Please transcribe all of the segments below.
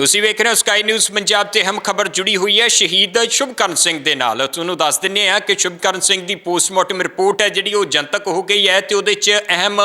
ਤੁਸੀਂ ਵੇਖ ਰਹੇ ਹੋ ਸਕਾਈ ਨਿਊਜ਼ ਪੰਜਾਬ ਤੇ ਹਮ ਖਬਰ ਜੁੜੀ ਹੋਈ ਹੈ। ਸ਼ਹੀਦ ਸ਼ੁਭਕਰਨ ਸਿੰਘ ਦੇ ਨਾਲ। ਤੁਹਾਨੂੰ ਦੱਸ ਦਿੰਨੇ ਆ ਕਿ ਸ਼ੁਭਕਰਨ ਸਿੰਘ ਦੀ ਪੋਸਟਮਾਰਟਮ ਰਿਪੋਰਟ ਹੈ, ਜਿਹੜੀ ਉਹ ਜਨਤਕ ਹੋ ਗਈ ਹੈ ਤੇ ਉਹਦੇ 'ਚ ਅਹਿਮ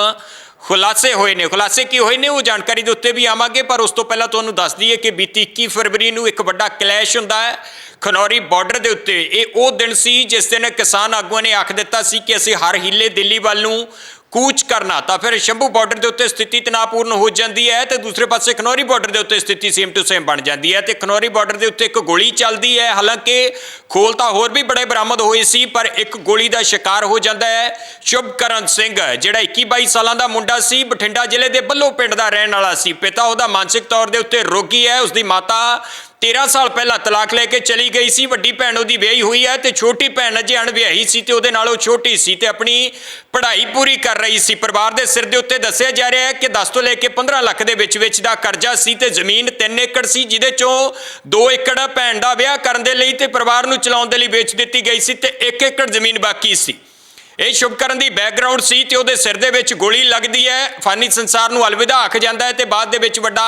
ਖੁਲਾਸੇ ਹੋਏ ਨੇ। ਖੁਲਾਸੇ ਕੀ ਹੋਏ ਨੇ ਉਹ ਜਾਣਕਾਰੀ ਦੇ ਉੱਤੇ ਵੀ ਆਵਾਂਗੇ, ਪਰ ਉਸ ਤੋਂ ਪਹਿਲਾਂ ਤੁਹਾਨੂੰ ਦੱਸ ਦਈਏ ਕਿ ਬੀਤੀ 21 ਫਰਵਰੀ ਨੂੰ ਇੱਕ ਵੱਡਾ ਕਲੈਸ਼ ਹੁੰਦਾ ਹੈ ਖਨੌਰੀ ਬਾਰਡਰ ਦੇ ਉੱਤੇ। ਇਹ ਉਹ ਦਿਨ ਸੀ ਜਿਸ ਦਿਨ ਕਿਸਾਨ ਆਗੂਆਂ ਨੇ ਆਖ ਦਿੱਤਾ ਸੀ ਕਿ ਅਸੀਂ ਹਰ ਹਿੱਲੇ ਦਿੱਲੀ ਵੱਲ ਨੂੰ ਕੂਚ ਕਰਨਾ, ਤਾਂ ਫਿਰ ਸ਼ੰਭੂ ਬਾਰਡਰ ਦੇ ਉੱਤੇ ਸਥਿਤੀ ਤਣਾਅਪੂਰਨ ਹੋ ਜਾਂਦੀ ਹੈ ਤੇ ਦੂਸਰੇ ਪਾਸੇ ਖਨੌਰੀ ਬਾਰਡਰ ਦੇ ਉੱਤੇ ਸਥਿਤੀ ਸੇਮ ਟੂ ਸੇਮ ਬਣ ਜਾਂਦੀ ਹੈ ਤੇ ਖਨੌਰੀ ਬਾਰਡਰ ਦੇ ਉੱਤੇ ਇੱਕ ਗੋਲੀ ਚੱਲਦੀ ਹੈ। ਹਾਲਾਂਕਿ ਖੋਲ ਤਾਂ ਹੋਰ ਵੀ ਬੜੇ ਬਰਾਮਦ ਹੋਏ ਸੀ, ਪਰ ਇੱਕ ਗੋਲੀ ਦਾ ਸ਼ਿਕਾਰ ਹੋ ਜਾਂਦਾ ਹੈ। ਸ਼ੁਭਕਰਨ ਸਿੰਘ, ਜਿਹੜਾ 21 22 ਸਾਲਾਂ ਦਾ ਮੁੰਡਾ ਸੀ, ਬਠਿੰਡਾ ਜ਼ਿਲ੍ਹੇ ਦੇ ਬੱਲੋ ਪਿੰਡ ਦਾ ਰਹਿਣ ਵਾਲਾ ਸੀ। ਪਿਤਾ ਉਹਦਾ ਮਾਨਸਿਕ ਤੌਰ ਦੇ ਉੱਤੇ ਰੋਗੀ ਹੈ, ਉਸਦੀ ਮਾਤਾ 13 ਸਾਲ ਪਹਿਲਾਂ ਤਲਾਕ ਲੈ ਕੇ ਚਲੀ ਗਈ ਸੀ, ਵੱਡੀ ਭੈਣ ਉਹਦੀ ਵਿਆਹੀ ਹੋਈ ਹੈ ਤੇ ਛੋਟੀ ਭੈਣ ਅਜੇ ਅਣਵਿਆਹੀ ਸੀ ਤੇ ਉਹਦੇ ਨਾਲ ਉਹ ਛੋਟੀ ਸੀ ਤੇ ਆਪਣੀ ਪੜ੍ਹਾਈ ਪੂਰੀ ਕਰ ਰਹੀ ਸੀ। ਪਰਿਵਾਰ ਦੇ ਸਿਰ ਦੇ ਉੱਤੇ ਦੱਸਿਆ ਜਾ ਰਿਹਾ ਹੈ ਕਿ 10 ਤੋਂ ਲੈ ਕੇ 15 ਲੱਖ ਦੇ ਵਿੱਚ ਵਿੱਚ ਦਾ ਕਰਜ਼ਾ ਸੀ ਤੇ ਜ਼ਮੀਨ 3 ਏਕੜ ਸੀ, ਜਿਹਦੇ ਚੋਂ 2 ਏਕੜ ਭੈਣ ਦਾ ਵਿਆਹ ਕਰਨ ਦੇ ਲਈ ਤੇ ਪਰਿਵਾਰ ਨੂੰ ਚਲਾਉਣ ਦੇ ਲਈ ਵੇਚ ਦਿੱਤੀ ਗਈ ਸੀ ਤੇ 1 ਏਕੜ ਜ਼ਮੀਨ ਬਾਕੀ ਸੀ। ਇਹ ਸ਼ੁਭਕਰਨ ਦੀ ਬੈਕਗ੍ਰਾਉਂਡ ਸੀ ਤੇ ਉਹਦੇ ਸਿਰ ਦੇ ਵਿੱਚ ਗੋਲੀ ਲੱਗਦੀ ਹੈ, ਫਾਨੀ ਸੰਸਾਰ ਨੂੰ ਅਲਵਿਦਾ ਆਖ ਜਾਂਦਾ ਹੈ ਤੇ ਬਾਅਦ ਦੇ ਵਿੱਚ ਵੱਡਾ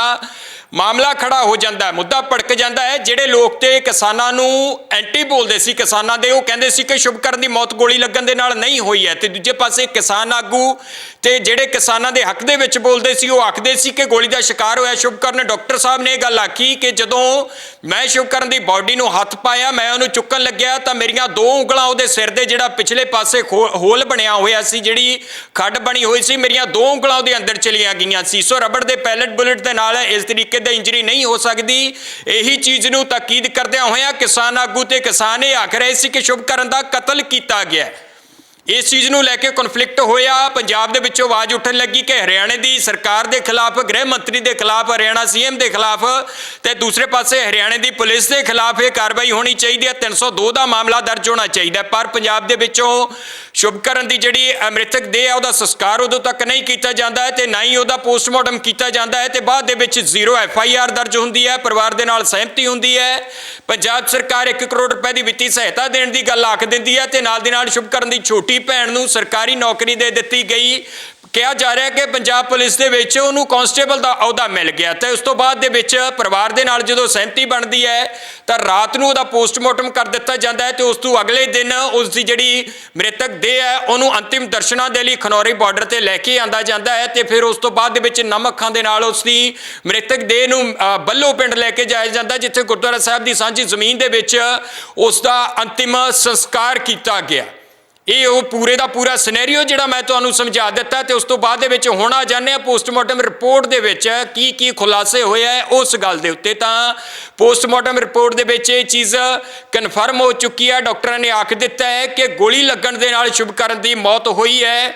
ਮਾਮਲਾ ਖੜਾ ਹੋ ਜਾਂਦਾ ਮੁੱਦਾ ਭੜਕ ਜਾਂਦਾ ਹੈ, ਜਿਹੜੇ ਲੋਕ ਤੇ ਕਿਸਾਨਾਂ ਨੂੰ ਐਂਟੀ ਬੋਲਦੇ ਸੀ, ਕਿਸਾਨਾਂ ਦੇ, ਉਹ ਕਹਿੰਦੇ ਸੀ ਕਿ ਸ਼ੁਭਕਰਨ ਦੀ ਮੌਤ ਗੋਲੀ ਲੱਗਣ ਦੇ ਨਾਲ ਨਹੀਂ ਹੋਈ ਹੈ ਤੇ ਦੂਜੇ ਪਾਸੇ ਕਿਸਾਨ ਆਗੂ ਤੇ ਜਿਹੜੇ ਕਿਸਾਨਾਂ ਦੇ ਹੱਕ ਦੇ ਵਿੱਚ ਬੋਲਦੇ ਸੀ, ਉਹ ਆਖਦੇ ਸੀ ਕਿ ਗੋਲੀ ਦਾ ਸ਼ਿਕਾਰ ਹੋਇਆ ਸ਼ੁਭਕਰਨ ਡਾਕਟਰ ਸਾਹਿਬ ਨੇ ਇਹ ਗੱਲ ਆਖੀ ਕਿ ਜਦੋਂ ਮੈਂ ਸ਼ੁਭਕਰਨ ਦੀ ਬਾਡੀ ਨੂੰ ਹੱਥ ਪਾਇਆ, ਮੈਂ ਉਹਨੂੰ ਚੁੱਕਣ ਲੱਗਿਆ ਤਾਂ ਮੇਰੀਆਂ ਦੋ ਉਂਗਲਾਂ ਉਹਦੇ ਸਿਰ ਦੇ ਜਿਹੜਾ ਪਿਛਲੇ ਪਾਸੇ ਖੋ- ਹੋਲ ਬਣਿਆ ਹੋਇਆ ਸੀ, ਜਿਹੜੀ ਖੱਡ ਬਣੀ ਹੋਈ ਸੀ, ਮੇਰੀਆਂ ਦੋ ਉਂਗਲਾਂ ਉਹਦੇ ਅੰਦਰ ਚਲੀਆਂ ਗਈਆਂ ਸੀ। ਸੋ ਰਬੜ ਦੇ ਪੈਲਟ ਬੁਲਟ ਦੇ ਨਾਲ ਇਸ ਤਰੀਕੇ ਦਾ ਇੰਜਰੀ ਨਹੀਂ ਹੋ ਸਕਦੀ ਇਹੀ ਚੀਜ਼ ਨੂੰ ਤਾਕੀਦ ਕਰਦਿਆਂ ਹੋਇਆਂ ਕਿਸਾਨ ਆਗੂ ਤੇ ਕਿਸਾਨ ਇਹ ਆਖ ਰਹੇ ਸੀ ਕਿ ਸ਼ੁਭਕਰਨ ਦਾ ਕਤਲ ਕੀਤਾ ਗਿਆ ਹੈ। ਇਸ ਚੀਜ਼ ਨੂੰ ਲੈ ਕੇ ਕਨਫਲਿਕਟ ਹੋਇਆ। ਪੰਜਾਬ ਦੇ ਵਿੱਚੋਂ ਆਵਾਜ਼ ਉੱਠਣ ਲੱਗੀ ਕਿ ਹਰਿਆਣੇ ਦੀ ਸਰਕਾਰ ਦੇ ਖਿਲਾਫ, ਗ੍ਰਹਿ ਮੰਤਰੀ ਦੇ ਖਿਲਾਫ, ਹਰਿਆਣਾ ਸੀਐਮ ਦੇ ਖਿਲਾਫ ਤੇ ਦੂਸਰੇ ਪਾਸੇ ਹਰਿਆਣੇ ਦੀ ਪੁਲਿਸ ਦੇ ਖਿਲਾਫ ਇਹ ਕਾਰਵਾਈ ਹੋਣੀ ਚਾਹੀਦੀ ਹੈ। 302 ਦਾ ਮਾਮਲਾ ਦਰਜ ਹੋਣਾ ਚਾਹੀਦਾ ਪਰ ਪੰਜਾਬ ਦੇ ਵਿੱਚੋਂ ਸ਼ੁਭਕਰਨ ਦੀ ਜਿਹੜੀ ਮ੍ਰਿਤਕ ਦੇਹ ਹੈ ਉਹਦਾ ਸੰਸਕਾਰ ਉਦੋਂ ਤੱਕ ਨਹੀਂ ਕੀਤਾ ਜਾਂਦਾ ਹੈ ਤੇ ਨਾ ਹੀ ਉਹਦਾ ਪੋਸਟਮਾਰਟਮ ਕੀਤਾ ਜਾਂਦਾ ਹੈ ਤੇ ਬਾਅਦ ਦੇ ਵਿੱਚ ਜ਼ੀਰੋ ਐਫ ਆਈ ਆਰ ਦਰਜ ਹੁੰਦੀ ਹੈ। ਪਰਿਵਾਰ ਦੇ ਨਾਲ ਸਹਿਮਤੀ ਹੁੰਦੀ ਹੈ। ਪੰਜਾਬ ਸਰਕਾਰ 1 ਕਰੋੜ ਰੁਪਏ ਦੀ ਵਿੱਤੀ ਸਹਾਇਤਾ ਦੇਣ ਦੀ ਗੱਲ ਆਖ ਦਿੰਦੀ ਹੈ ਤੇ ਨਾਲ ਦੀ ਨਾਲ ਸ਼ੁਭਕਰਨ ਦੀ ਛੋਟੀ ਭੈਣ ਨੂੰ ਸਰਕਾਰੀ ਨੌਕਰੀ ਦੇ ਦਿੱਤੀ ਗਈ। ਕਿਹਾ ਜਾ ਰਿਹਾ ਕਿ ਪੰਜਾਬ ਪੁਲਿਸ ਦੇ ਵਿੱਚ ਉਹਨੂੰ ਕਾਂਸਟੇਬਲ ਦਾ ਅਹੁਦਾ ਮਿਲ ਗਿਆ ਤੇ ਉਸ ਤੋਂ ਬਾਅਦ ਦੇ ਵਿੱਚ ਪਰਿਵਾਰ ਦੇ ਨਾਲ ਜਦੋਂ ਸਹਿਮਤੀ ਬਣਦੀ ਹੈ, ਤਾਂ ਰਾਤ ਨੂੰ ਉਹਦਾ ਪੋਸਟਮਾਰਟਮ ਕਰ ਦਿੱਤਾ ਜਾਂਦਾ ਹੈ ਤੇ ਉਸ ਤੋਂ ਅਗਲੇ ਦਿਨ ਉਸ ਦੀ ਜਿਹੜੀ ਮ੍ਰਿਤਕ ਦੇਹ ਹੈ, ਉਹਨੂੰ ਅੰਤਿਮ ਦਰਸ਼ਨਾਂ ਦੇ ਲਈ ਖਨੌਰੀ ਬਾਰਡਰ ਤੇ ਲੈ ਕੇ ਆਂਦਾ ਜਾਂਦਾ ਹੈ ਤੇ ਫਿਰ ਉਸ ਤੋਂ ਬਾਅਦ ਦੇ ਵਿੱਚ ਨਮਕਾਂ ਦੇ ਨਾਲ ਉਸ ਦੀ ਮ੍ਰਿਤਕ ਦੇਹ ਨੂੰ ਬੱਲੋ ਪਿੰਡ ਲੈ ਕੇ ਜਾਇਆ ਜਾਂਦਾ ਜਿੱਥੇ ਗੁਰਦੁਆਰਾ ਸਾਹਿਬ ਦੀ ਸਾਂਝੀ ਜ਼ਮੀਨ ਦੇ ਵਿੱਚ ਉਸ ਦਾ ਅੰਤਿਮ ਸੰਸਕਾਰ ਕੀਤਾ ਗਿਆ। ਇਹ ਉਹ ਪੂਰੇ ਦਾ ਪੂਰਾ ਸਿਨੈਰੀਓ ਜਿਹੜਾ ਮੈਂ ਤੁਹਾਨੂੰ ਸਮਝਾ ਦਿੱਤਾ ਤੇ ਉਸ ਤੋਂ ਬਾਅਦ ਦੇ ਵਿੱਚ ਹੁਣ ਆ ਜਾਂਦੇ ਆ ਪੋਸਟਮਾਰਟਮ ਰਿਪੋਰਟ ਦੇ ਵਿੱਚ ਕੀ ਕੀ ਖੁਲਾਸੇ ਹੋਏ ਆ ਉਸ ਗੱਲ ਦੇ ਉੱਤੇ। ਤਾਂ ਪੋਸਟਮਾਰਟਮ ਰਿਪੋਰਟ ਦੇ ਵਿੱਚ ਇਹ ਚੀਜ਼ ਕਨਫਰਮ ਹੋ ਚੁੱਕੀ ਹੈ ਡਾਕਟਰਾਂ ਨੇ ਆਖ ਦਿੱਤਾ ਹੈ ਕਿ ਗੋਲੀ ਲੱਗਣ ਦੇ ਨਾਲ ਸ਼ੁਭਕਰਨ ਦੀ ਮੌਤ ਹੋਈ ਹੈ।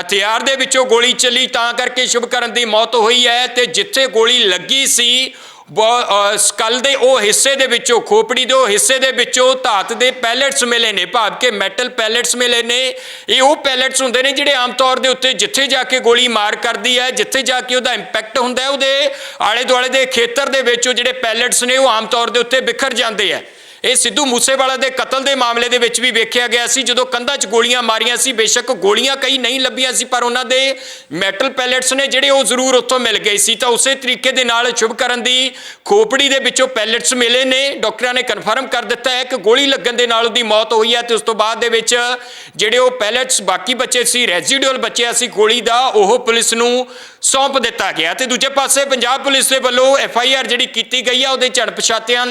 ਹਥਿਆਰ ਦੇ ਵਿੱਚੋਂ ਗੋਲੀ ਚੱਲੀ ਤਾਂ ਕਰਕੇ ਸ਼ੁਭਕਰਨ ਦੀ ਮੌਤ ਹੋਈ ਹੈ ਤੇ ਜਿੱਥੇ ਗੋਲੀ ਲੱਗੀ ਸੀ ਸਕਲ ਦੇ ਉਹ ਹਿੱਸੇ ਦੇ ਵਿੱਚੋਂ, ਖੋਪੜੀ ਦੇ ਉਹ ਹਿੱਸੇ ਦੇ ਵਿੱਚੋਂ ਧਾਤ ਦੇ ਪੈਲੇਟਸ ਮਿਲੇ ਨੇ, ਭਾਵ ਕਿ ਮੈਟਲ ਪੈਲੇਟਸ ਮਿਲੇ ਨੇ। ਇਹ ਉਹ ਪੈਲੇਟਸ ਹੁੰਦੇ ਨੇ ਜਿਹੜੇ ਆਮ ਤੌਰ ਦੇ ਉੱਤੇ ਜਿੱਥੇ ਜਾ ਕੇ ਗੋਲੀ ਮਾਰ ਕਰਦੀ ਹੈ, ਜਿੱਥੇ ਜਾ ਕੇ ਉਹਦਾ ਇੰਪੈਕਟ ਹੁੰਦਾ ਹੈ, ਉਹਦੇ ਆਲੇ ਦੁਆਲੇ ਦੇ ਖੇਤਰ ਦੇ ਵਿੱਚ ਉਹ ਜਿਹੜੇ ਪੈਲੇਟਸ ਨੇ, ਉਹ ਆਮ ਤੌਰ ਦੇ ਉੱਤੇ ਬਿਖਰ ਜਾਂਦੇ ਆ ਇਹ ਸਿੱਧੂ ਮੂਸੇਵਾਲਾ ਦੇ ਕਤਲ ਦੇ ਮਾਮਲੇ ਦੇ ਵਿੱਚ ਵੀ ਵੇਖਿਆ ਗਿਆ ਸੀ, ਜਦੋਂ ਕੰਧਾਂ 'ਚ ਗੋਲੀਆਂ ਮਾਰੀਆਂ ਸੀ। ਬੇਸ਼ੱਕ ਗੋਲੀਆਂ ਕਈ ਨਹੀਂ ਲੱਭੀਆਂ ਸੀ, ਪਰ ਉਹਨਾਂ ਦੇ ਮੈਟਲ ਪੈਲੇਟਸ ਨੇ ਜਿਹੜੇ ਉਹ ਜ਼ਰੂਰ ਉੱਥੋਂ ਮਿਲ ਗਏ ਸੀ। ਤਾਂ ਉਸੇ ਤਰੀਕੇ ਦੇ ਨਾਲ ਸ਼ੁਭਕਰਨ ਦੀ ਖੋਪੜੀ ਦੇ ਵਿੱਚੋਂ ਪੈਲੇਟਸ ਮਿਲੇ ਨੇ। ਡਾਕਟਰਾਂ ਨੇ ਕਨਫਰਮ ਕਰ ਦਿੱਤਾ ਹੈ ਕਿ ਗੋਲੀ ਲੱਗਣ ਦੇ ਨਾਲ ਉਹਦੀ ਮੌਤ ਹੋਈ ਹੈ ਤੇ ਉਸ ਤੋਂ ਬਾਅਦ ਦੇ ਵਿੱਚ ਜਿਹੜੇ ਉਹ ਪੈਲੇਟਸ ਬਾਕੀ ਬਚੇ ਸੀ ਰੈਜ਼ੀਡੂਅਲ ਬਚਿਆ ਸੀ ਗੋਲੀ ਦਾ, ਉਹ ਪੁਲਿਸ ਨੂੰ ਸੌਂਪ ਦਿੱਤਾ ਗਿਆ। ਤੇ ਦੂਜੇ ਪਾਸੇ ਪੰਜਾਬ ਪੁਲਿਸ ਦੇ ਵੱਲੋਂ ਐਫ ਆਈ ਆਰ ਜਿਹੜੀ ਕੀਤੀ ਗਈ ਆ, ਉਹਦੇ ਚ ਅਣਪਛਾਤਿਆਂ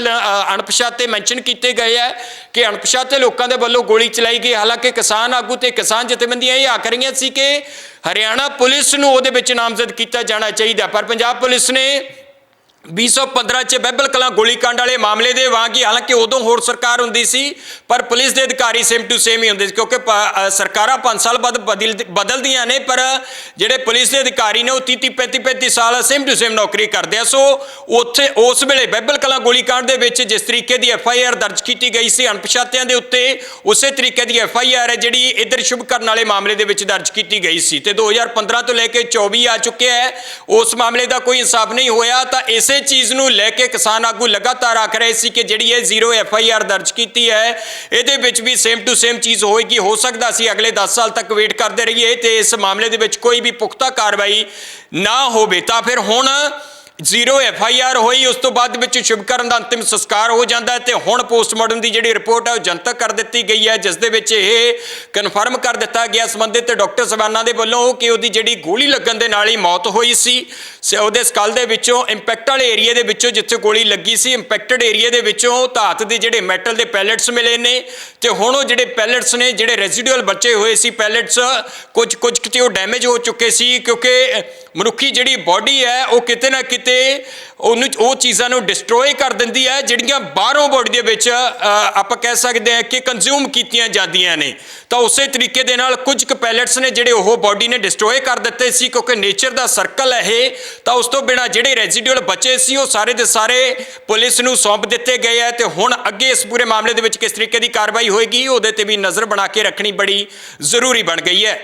ਅਣਪਛਾਤੇ ਮੈਂਸ਼ਨ ਕੀਤੇ ਗਏ ਹੈ ਕਿ ਅਣਪਛਾਤੇ ਲੋਕਾਂ ਦੇ ਵੱਲੋਂ ਗੋਲੀ ਚਲਾਈ ਗਈ। ਹਾਲਾਂਕਿ ਕਿਸਾਨ ਆਗੂ ਤੇ ਕਿਸਾਨ ਜਥੇਬੰਦੀਆਂ ਇਹ ਆਖ ਰਹੀਆਂ ਸੀ ਕਿ ਹਰਿਆਣਾ ਪੁਲਿਸ ਨੂੰ ਉਹਦੇ ਵਿੱਚ ਨਾਮਜ਼ਦ ਕੀਤਾ ਜਾਣਾ ਚਾਹੀਦਾ ਪਰ ਪੰਜਾਬ ਪੁਲਿਸ ਨੇ 215 ਚ ਬਹਿਬਲ ਕਲਾਂ ਗੋਲੀकांड ਵਾਲੇ ਮਾਮਲੇ ਦੇ ਵਾਂਗ ਹੀ ਹਾਲਾਂਕਿ ਉਦੋਂ ਹੋਰ ਸਰਕਾਰ ਹੁੰਦੀ ਸੀ, ਪਰ ਪੁਲਿਸ ਦੇ ਅਧਿਕਾਰੀ ਸੇਮ ਟੂ ਸੇਮ ਹੀ ਹੁੰਦੇ ਸੀ ਕਿਉਂਕਿ ਸਰਕਾਰਾਂ 5 ਸਾਲ ਬਾਅਦ ਬਦਲਦੀਆਂ ਨੇ, ਪਰ ਜਿਹੜੇ ਪੁਲਿਸ ਦੇ ਅਧਿਕਾਰੀ ਨੇ ਉਹ 30 35 35 ਸਾਲ ਸੇਮ ਟੂ ਸੇਮ ਨੌਕਰੀ ਕਰਦੇ ਆ। ਸੋ ਉੱਥੇ ਉਸ ਵੇਲੇ ਬਹਿਬਲ ਕਲਾਂ ਗੋਲੀकांड ਦੇ ਵਿੱਚ ਜਿਸ ਤਰੀਕੇ ਦੀ ਐਫ ਆਈ ਆਰ ਦਰਜ ਕੀਤੀ ਗਈ ਸੀ, ਅਣਪਛਾਤਿਆਂ ਦੇ ਉੱਤੇ ਉਸੇ ਤਰੀਕੇ ਦੀ ਐਫ ਆਈ ਆਰ ਹੈ ਜਿਹੜੀ ਇਧਰ ਸ਼ੁਭ ਕਰਨ ਵਾਲੇ ਮਾਮਲੇ ਦੇ ਵਿੱਚ ਦਰਜ ਕੀਤੀ ਗਈ ਸੀ। ਤੇ 2015 ਤੋਂ ਲੈ ਕੇ 24 ਆ ਚੁੱਕਿਆ ਹੈ। ਉਸ ਮਾਮਲੇ ਦਾ ਕੋਈ ਇਨਸਾਫ ਨਹੀਂ ਹੋਇਆ, ਤਾਂ ਇਸੇ ਚੀਜ਼ ਨੂੰ ਲੈ ਕੇ ਕਿਸਾਨ ਆਗੂ ਲਗਾਤਾਰ ਆਖ ਰਹੇ ਸੀ ਕਿ ਜਿਹੜੀ ਇਹ ਜ਼ੀਰੋ ਐਫ ਆਈ ਆਰ ਦਰਜ ਕੀਤੀ ਹੈ, ਇਹਦੇ ਵਿੱਚ ਵੀ ਸੇਮ ਟੂ ਸੇਮ ਚੀਜ਼ ਹੋਏਗੀ, ਹੋ ਸਕਦਾ ਸੀ ਅਗਲੇ 10 ਸਾਲ ਤੱਕ ਵੇਟ ਕਰਦੇ ਰਹੀਏ ਤੇ ਇਸ ਮਾਮਲੇ ਦੇ ਵਿੱਚ ਕੋਈ ਵੀ ਪੁਖਤਾ ਕਾਰਵਾਈ ਨਾ ਹੋਵੇ। ਤਾਂ ਫਿਰ ਹੁਣ ਜ਼ੀਰੋ ਐਫ ਆਈ ਆਰ ਹੋਈ, ਉਸ ਤੋਂ ਬਾਅਦ ਵਿੱਚ ਸ਼ੁਭਕਰਨ ਦਾ ਅੰਤਿਮ ਸੰਸਕਾਰ ਹੋ ਜਾਂਦਾ ਹੈ ਤੇ ਹੁਣ ਪੋਸਟਮਾਰਟਮ ਦੀ ਜਿਹੜੀ ਰਿਪੋਰਟ ਹੈ, ਉਹ ਜਨਤਕ ਕਰ ਦਿੱਤੀ ਗਈ ਹੈ, ਜਿਸ ਦੇ ਵਿੱਚ ਇਹ ਕਨਫਰਮ ਕਰ ਦਿੱਤਾ ਗਿਆ ਸੰਬੰਧਿਤ ਡਾਕਟਰ ਸਵਾਨਾ ਦੇ ਵੱਲੋਂ ਕਿ ਉਹਦੀ ਜਿਹੜੀ ਗੋਲੀ ਲੱਗਣ ਦੇ ਨਾਲ ਹੀ ਮੌਤ ਹੋਈ ਸੀ। ਸ- ਉਹਦੇ ਸਕਲ ਦੇ ਵਿੱਚੋਂ ਇੰਪੈਕਟ ਵਾਲੇ ਏਰੀਆ ਦੇ ਵਿੱਚੋਂ ਜਿੱਥੇ ਗੋਲੀ ਲੱਗੀ ਸੀ ਇੰਪੈਕਟਡ ਏਰੀਆ ਦੇ ਵਿੱਚੋਂ ਧਾਤ ਦੇ ਜਿਹੜੇ ਮੈਟਲ ਦੇ ਪੈਲੇਟਸ ਮਿਲੇ ਨੇ ਤੇ ਹੁਣ ਉਹ ਜਿਹੜੇ ਪੈਲੇਟਸ ਨੇ, ਜਿਹੜੇ ਰੈਜ਼ੀਡੂਅਲ ਬਚੇ ਹੋਏ ਸੀ ਪੈਲੇਟਸ ਕੁਝ ਕੁਝ ਕਿਤੇ ਉਹ ਡੈਮੇਜ ਹੋ ਚੁੱਕੇ ਸੀ ਕਿਉਂਕਿ ਮਨੁੱਖੀ ਜਿਹੜੀ ਬਾਡੀ ਹੈ, ਉਹ ਕਿਤੇ ਨਾ ਕਿਤੇ ਉਹਨੂੰ ਉਹ ਚੀਜ਼ਾਂ ਨੂੰ ਡਿਸਟਰੋਏ ਕਰ ਦਿੰਦੀ ਹੈ, ਜਿਹੜੀਆਂ ਬਾਹਰੋਂ ਬੋਡੀ ਦੇ ਵਿੱਚ ਆਪਾਂ ਕਹਿ ਸਕਦੇ ਹਾਂ ਕਿ ਕੰਜ਼ਿਊਮ ਕੀਤੀਆਂ ਜਾਂਦੀਆਂ ਨੇ। ਤਾਂ ਉਸੇ ਤਰੀਕੇ ਦੇ ਨਾਲ ਕੁਝ ਕੁ ਪੈਲੇਟਸ ਨੇ ਜਿਹੜੇ ਉਹ ਬਾਡੀ ਨੇ ਡਿਸਟਰੋਏ ਕਰ ਦਿੱਤੇ ਸੀ, ਕਿਉਂਕਿ ਨੇਚਰ ਦਾ ਸਰਕਲ ਹੈ ਇਹ। ਤਾਂ ਉਸ ਤੋਂ ਬਿਨਾ ਜਿਹੜੇ ਰੈਜ਼ੀਡੂਅਲ ਬਚੇ ਸੀ, ਉਹ ਸਾਰੇ ਦੇ ਸਾਰੇ ਪੁਲਿਸ ਨੂੰ ਸੌਂਪ ਦਿੱਤੇ ਗਏ ਹੈ। ਤੇ ਹੁਣ ਅੱਗੇ ਇਸ ਪੂਰੇ ਮਾਮਲੇ ਦੇ ਵਿੱਚ ਕਿਸ ਤਰੀਕੇ ਦੀ ਕਾਰਵਾਈ ਹੋਏਗੀ, ਉਹਦੇ ਤੇ ਵੀ ਨਜ਼ਰ ਬਣਾ ਕੇ ਰੱਖਣੀ ਬੜੀ ਜ਼ਰੂਰੀ ਬਣ ਗਈ ਹੈ।